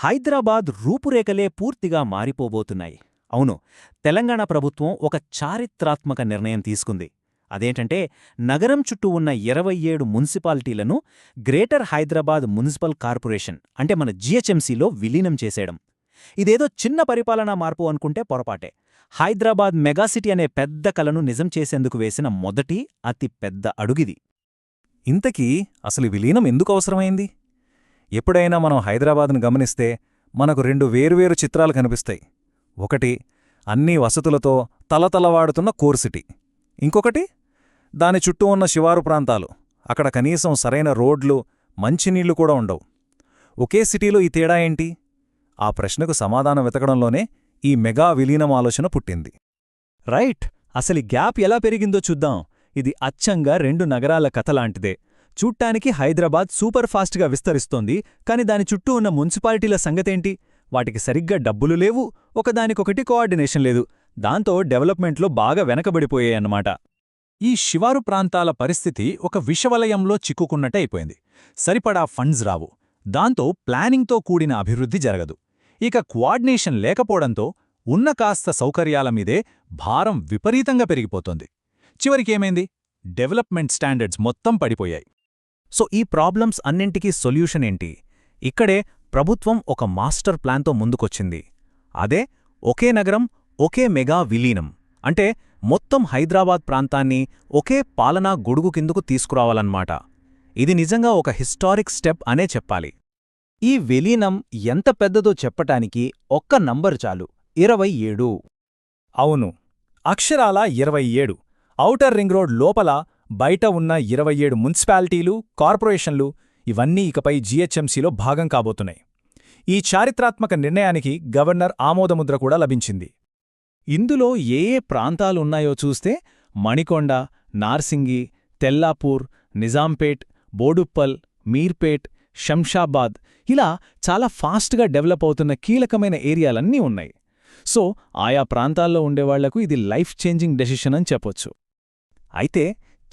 హైదరాబాద్ రూపురేఖలే పూర్తిగా మారిపోబోతున్నాయి. అవును తెలంగాణ ప్రభుత్వం ఒక చారిత్రాత్మక నిర్ణయం తీసుకుంది. అదేంటంటే నగరం చుట్టూ ఉన్న ఇరవై ఏడు మున్సిపాలిటీలను గ్రేటర్ హైదరాబాద్ మున్సిపల్ కార్పొరేషన్ అంటే మన జీహెచ్ఎంసీలో విలీనం చేసేయడం. ఇదేదో చిన్న పరిపాలనా మార్పు అనుకుంటే పొరపాటే. హైదరాబాద్ మెగాసిటీ అనే పెద్ద కలను నిజం చేసేందుకు వేసిన మొదటి అతి పెద్ద అడుగిది. ఇంతకీ అసలు విలీనం ఎందుకు అవసరమైంది? ఎప్పుడైనా మనం హైదరాబాద్ను గమనిస్తే మనకు రెండు వేరువేరు చిత్రాలు కనిపిస్తాయి. ఒకటి అన్ని వసతులతో తలతలవాడుతున్న కోర్ సిటీ. ఇంకొకటి దాని చుట్టూ ఉన్న శివారు ప్రాంతాలు. అక్కడ కనీసం సరైన రోడ్లు మంచినీళ్ళు కూడా ఉండవు. ఒకే సిటీలో ఈ తేడా ఏంటి? ఆ ప్రశ్నకు సమాధానం వెతకడంలోనే ఈ మెగా విలీనం ఆలోచన పుట్టింది. రైట్ అసలి గ్యాప్ ఎలా పెరిగిందో చూద్దాం. ఇది అచ్చంగా రెండు నగరాల కథలాంటిదే చూట్టానికి హైదరాబాద్ సూపర్ ఫాస్ట్గా విస్తరిస్తోంది కాని దాని చుట్టూ ఉన్న మున్సిపాలిటీల సంగతేంటి? వాటికి సరిగ్గా డబ్బులు లేవు ఒకదానికొకటి కోఆర్డినేషన్ లేదు. దాంతో డెవలప్మెంట్లో బాగా వెనకబడిపోయాయన్నమాట ఈ శివారు ప్రాంతాల పరిస్థితి ఒక విషవలయంలో చిక్కుకున్నట్టే అయిపోయింది. సరిపడా ఫండ్స్ రావు. దాంతో ప్లానింగ్తో కూడిన అభివృద్ధి జరగదు. ఇక కోఆర్డినేషన్ లేకపోవడంతో ఉన్న కాస్త సౌకర్యాల మీదే భారం విపరీతంగా పెరిగిపోతోంది. చివరికేమైంది డెవలప్మెంట్ స్టాండర్డ్స్ మొత్తం పడిపోయాయి. సో ఈ ప్రాబ్లమ్స్ అన్నింటికీ సొల్యూషన్ ఏంటి? ఇక్కడే ప్రభుత్వం ఒక మాస్టర్ ప్లాన్తో ముందుకొచ్చింది. అదే ఒకే నగరం ఒకే మెగా విలీనం. అంటే మొత్తం హైదరాబాద్ ప్రాంతాన్ని ఒకే పాలనా గొడుగు కిందకు తీసుకురావాలన్నమాట. ఇది నిజంగా ఒక హిస్టారిక్ స్టెప్ అనే చెప్పాలి. ఈ విలీనం ఎంత పెద్దదో చెప్పటానికి ఒక్క నంబరు చాలు ఇరవై ఏడు. అవును అక్షరాల ఇరవై ఏడు. ఔటర్ రింగ్ రోడ్ లోపల బయట ఉన్న ఇరవై ఏడు మున్సిపాలిటీలు కార్పొరేషన్లు ఇవన్నీ ఇకపై జీహెచ్ఎంసీలో భాగం కాబోతున్నాయి. ఈ చారిత్రాత్మక నిర్ణయానికి గవర్నర్ ఆమోదముద్ర కూడా లభించింది. ఇందులో ఏ ఏ ప్రాంతాలున్నాయో చూస్తే మణికొండ నార్సింగి తెల్లాపూర్ నిజాంపేట్ బోడుప్పల్ మీర్పేట్ శంషాబాద్ ఇలా చాలా ఫాస్ట్గా డెవలప్ అవుతున్న కీలకమైన ఏరియాలన్నీ ఉన్నాయి. సో ఆయా ప్రాంతాల్లో ఉండేవాళ్ళకు ఇది లైఫ్ చేంజింగ్ డెసిషన్ అని చెప్పొచ్చు. అయితే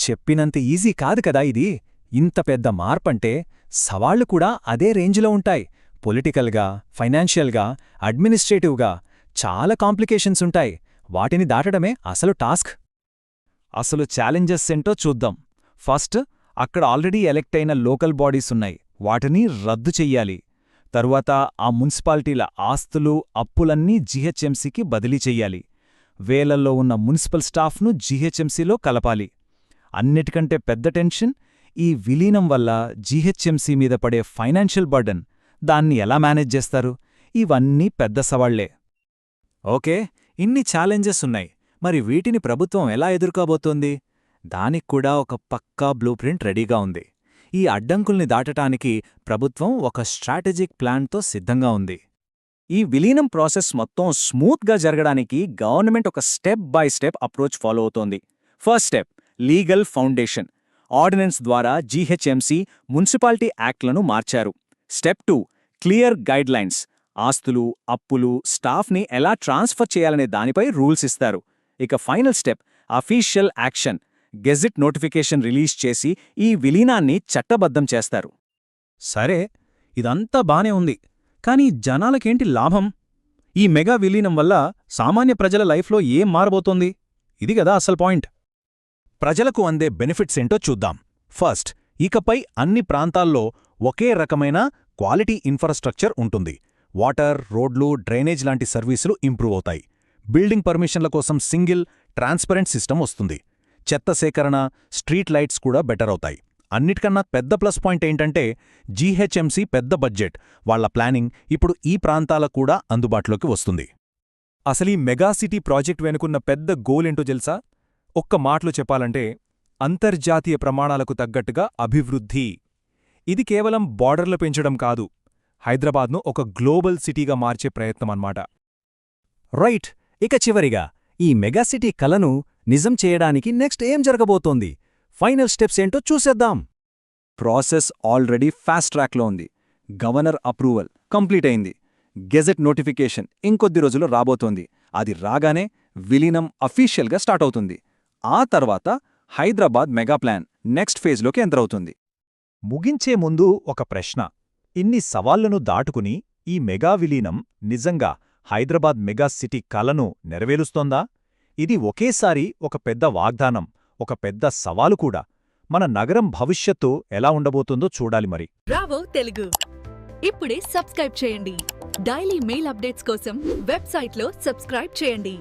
చెప్పినంత ఈజీ కాదు కదా ఇది. ఇంత పెద్ద మార్పంటే సవాళ్ళు కూడా అదే రేంజ్లో ఉంటాయి. పొలిటికల్గా ఫైనాన్షియల్గా అడ్మినిస్ట్రేటివ్గా చాలా కాంప్లికేషన్స్ ఉంటాయి. వాటిని దాటడమే అసలు టాస్క్. అసలు ఛాలెంజెస్ ఏంటో చూద్దాం. ఫస్ట్ అక్కడ ఆల్రెడీ ఎలెక్ట్ అయిన లోకల్ బాడీస్ ఉన్నాయి. వాటిని రద్దు చెయ్యాలి. తరువాత ఆ మున్సిపాలిటీల ఆస్తులు అప్పులన్నీ జీహెచ్ఎంసీకి బదిలీ చెయ్యాలి. వేలల్లో ఉన్న మున్సిపల్ స్టాఫ్ను జీహెచ్ఎంసీలో కలపాలి. అన్నిటికంటే పెద్ద టెన్షన్ ఈ విలీనం వల్ల జీహెచ్ఎంసీ మీద పడే ఫైనాన్షియల్ బర్డన్. దాన్ని ఎలా మేనేజ్ చేస్తారు? ఇవన్నీ పెద్ద సవాళ్ళే. ఓకే ఇన్ని ఛాలెంజెస్ ఉన్నాయి. మరి వీటిని ప్రభుత్వం ఎలా ఎదుర్కోబోతోంది? దానికి కూడా ఒక పక్కా బ్లూ ప్రింట్ రెడీగా ఉంది. ఈ అడ్డంకుల్ని దాటటానికి ప్రభుత్వం ఒక స్ట్రాటజిక్ ప్లాన్తో సిద్ధంగా ఉంది. ఈ విలీనం ప్రాసెస్ మొత్తం స్మూత్గా జరగడానికి గవర్నమెంట్ ఒక step by step approach follow అవుతోంది. First step legal foundation. Ordinance ద్వారా జీహెచ్ఎంసీ మున్సిపాలిటీ యాక్ట్లను మార్చారు. Step two clear guidelines. ఆస్తులు అప్పులు స్టాఫ్ని ఎలా ట్రాన్స్ఫర్ చేయాలనే దానిపై రూల్స్ ఇస్తారు. ఇక final step official action. Gazette notification release చేసి ఈ విలీనాన్ని చట్టబద్ధం చేస్తారు. సరే ఇదంతా బానే ఉంది. కానీ జనాలకేంటి లాభం? ఈ మెగా విలీనం వల్ల సామాన్య ప్రజల లైఫ్లో ఏం మారబోతోంది? ఇది గదా అసలు పాయింట్. ప్రజలకు అందే బెనిఫిట్స్ ఏంటో చూద్దాం. ఫస్ట్ ఇకపై అన్ని ప్రాంతాల్లో ఒకే రకమైన క్వాలిటీ ఇన్ఫ్రాస్ట్రక్చర్ ఉంటుంది. వాటర్ రోడ్లు డ్రైనేజ్ లాంటి సర్వీసులు ఇంప్రూవ్ అవుతాయి. బిల్డింగ్ పర్మిషన్ల కోసం సింగిల్ ట్రాన్స్పరెంట్ సిస్టమ్ వస్తుంది. చెత్త సేకరణ స్ట్రీట్ లైట్స్ కూడా బెటర్ అవుతాయి. అన్నిటికన్నా పెద్ద ప్లస్ పాయింట్ ఏంటంటే జీహెచ్ఎంసీ పెద్ద బడ్జెట్. వాళ్ళ ప్లానింగ్ ఇప్పుడు ఈ ప్రాంతాలకు కూడా అందుబాటులోకి వస్తుంది. అసలీ మెగాసిటీ ప్రాజెక్ట్ వెనుకున్న పెద్ద గోలేంటో తెలుసా? ఒక్క మాటలు చెప్పాలంటే అంతర్జాతీయ ప్రమాణాలకు తగ్గట్టుగా అభివృద్ధి. ఇది కేవలం బార్డర్లు పెంచడం కాదు హైదరాబాద్ను ఒక గ్లోబల్ సిటీగా మార్చే ప్రయత్నమన్నమాట రైట్ ఇక చివరిగా ఈ మెగాసిటీ కలను నిజం చేయడానికి నెక్స్ట్ ఏం జరగబోతోంది? ఫైనల్ స్టెప్స్ ఏంటో చూసేద్దాం. ప్రాసెస్ ఆల్రెడీ ఫాస్ట్ ట్రాక్లో ఉంది. గవర్నర్ అప్రూవల్ కంప్లీట్ అయింది. గెజెట్ నోటిఫికేషన్ ఇంకొద్ది రోజుల్లో రాబోతోంది. అది రాగానే విలీనం అఫీషియల్గా స్టార్ట్ అవుతుంది. ఆ తర్వాత హైదరాబాద్ మెగా ప్లాన్ నెక్స్ట్ ఫేజ్లోకి ఎంటర్ అవుతుంది. ముగించే ముందు ఒక ప్రశ్న. ఇన్ని సవాళ్ళను దాటుకుని ఈ మెగా విలీనం నిజంగా హైదరాబాద్ మెగా సిటీ కలను నెరవేరుస్తోందా? ఇది ఒకేసారి ఒక పెద్ద వాగ్దానం ఒక పెద్ద సవాలు కూడా. మన నగరం భవిష్యత్తు ఎలా ఉండబోతుందో చూడాలి మరి. బ్రావో తెలుగు. ఇప్పుడే సబ్స్క్రైబ్ చేయండి. డైలీ మెయిల్ అప్డేట్స్ కోసం వెబ్సైట్లో సబ్స్క్రైబ్ చేయండి.